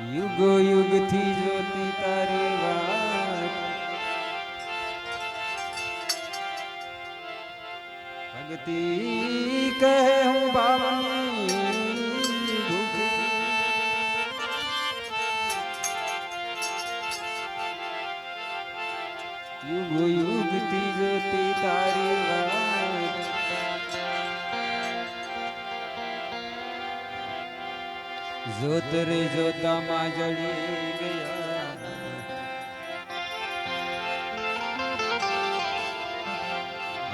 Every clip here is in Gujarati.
યુગો યુગથી જોતી તારી વાત. ભક્તિ કહે હું બાવાની યુગો યુગથી જોતી તારી જોત રે જોતામાં જડી ગયા.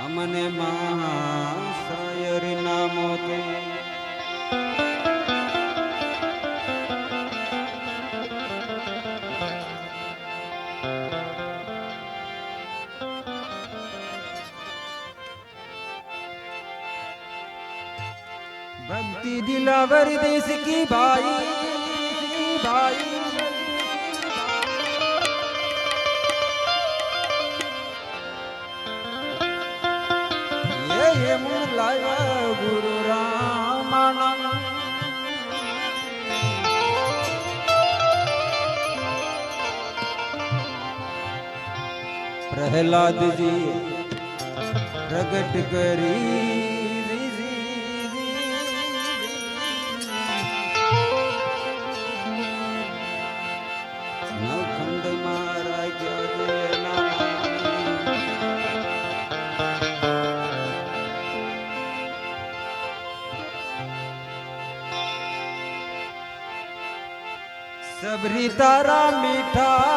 અમને મહાસાયર નામો તે ભક્તિ દિલાવર દેશ કી ભાઈ ભાઈ લાવ્યા ગુરુ રામાનંદ પ્રહલાદજી પ્રગટ કરી તારા મીઠા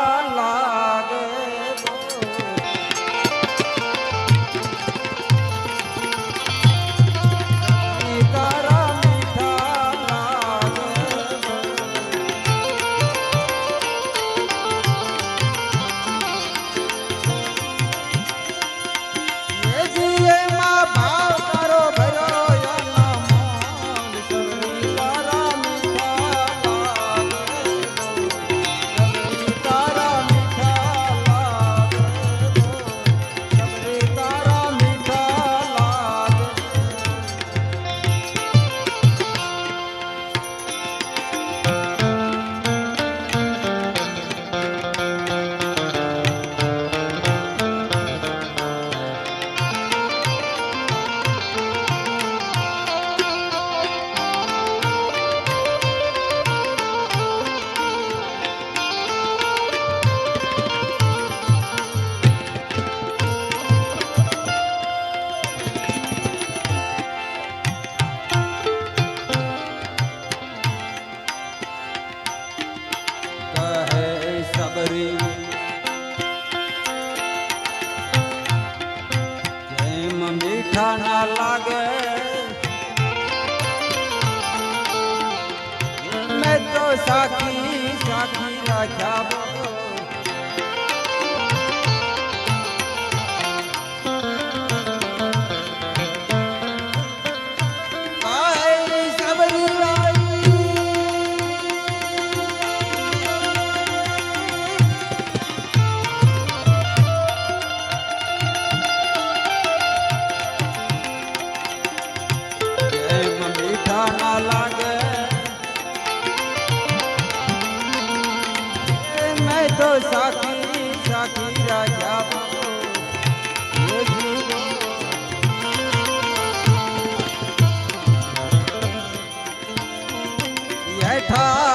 बैठा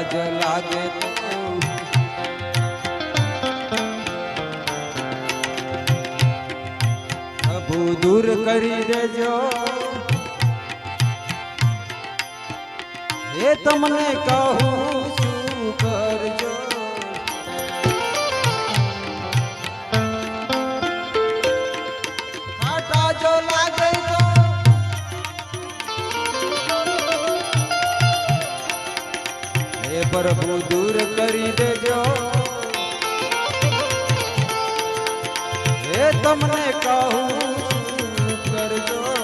લાજ લાગે પ્રભુ દૂર કરી દેજો. એ તમને કહું શું કરજો. કાટા જો લાગે તો પ્રભુ દૂર કરી દેજો. હે તમને કહું કરજો.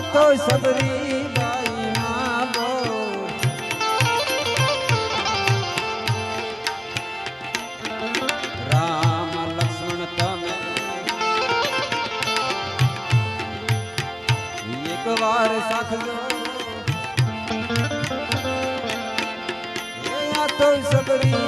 આ તો સબરી બાઈ ના બો રામ લક્ષ્મણ તમે એક આ તો સબરી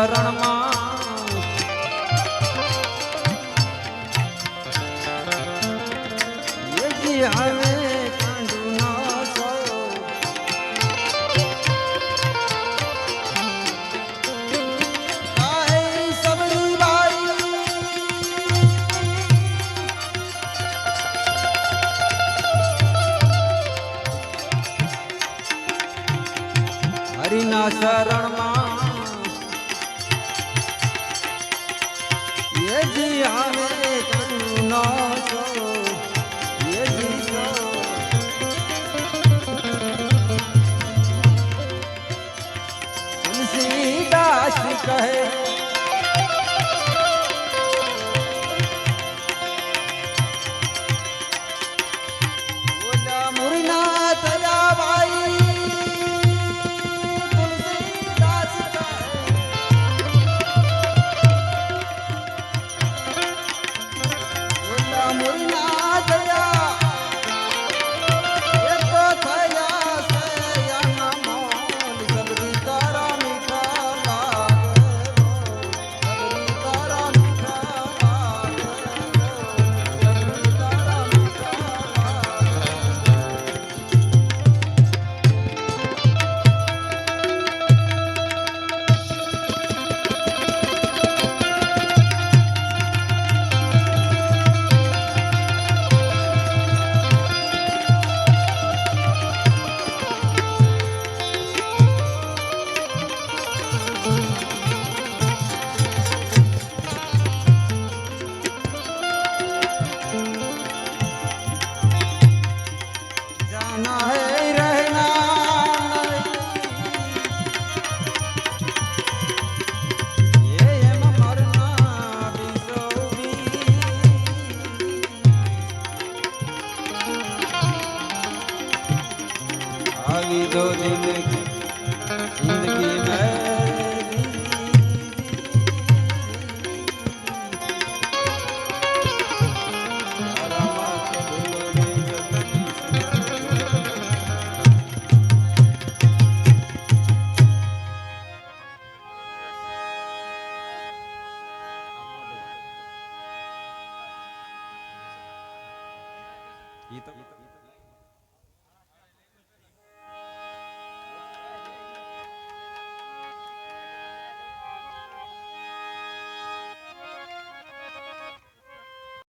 હરિના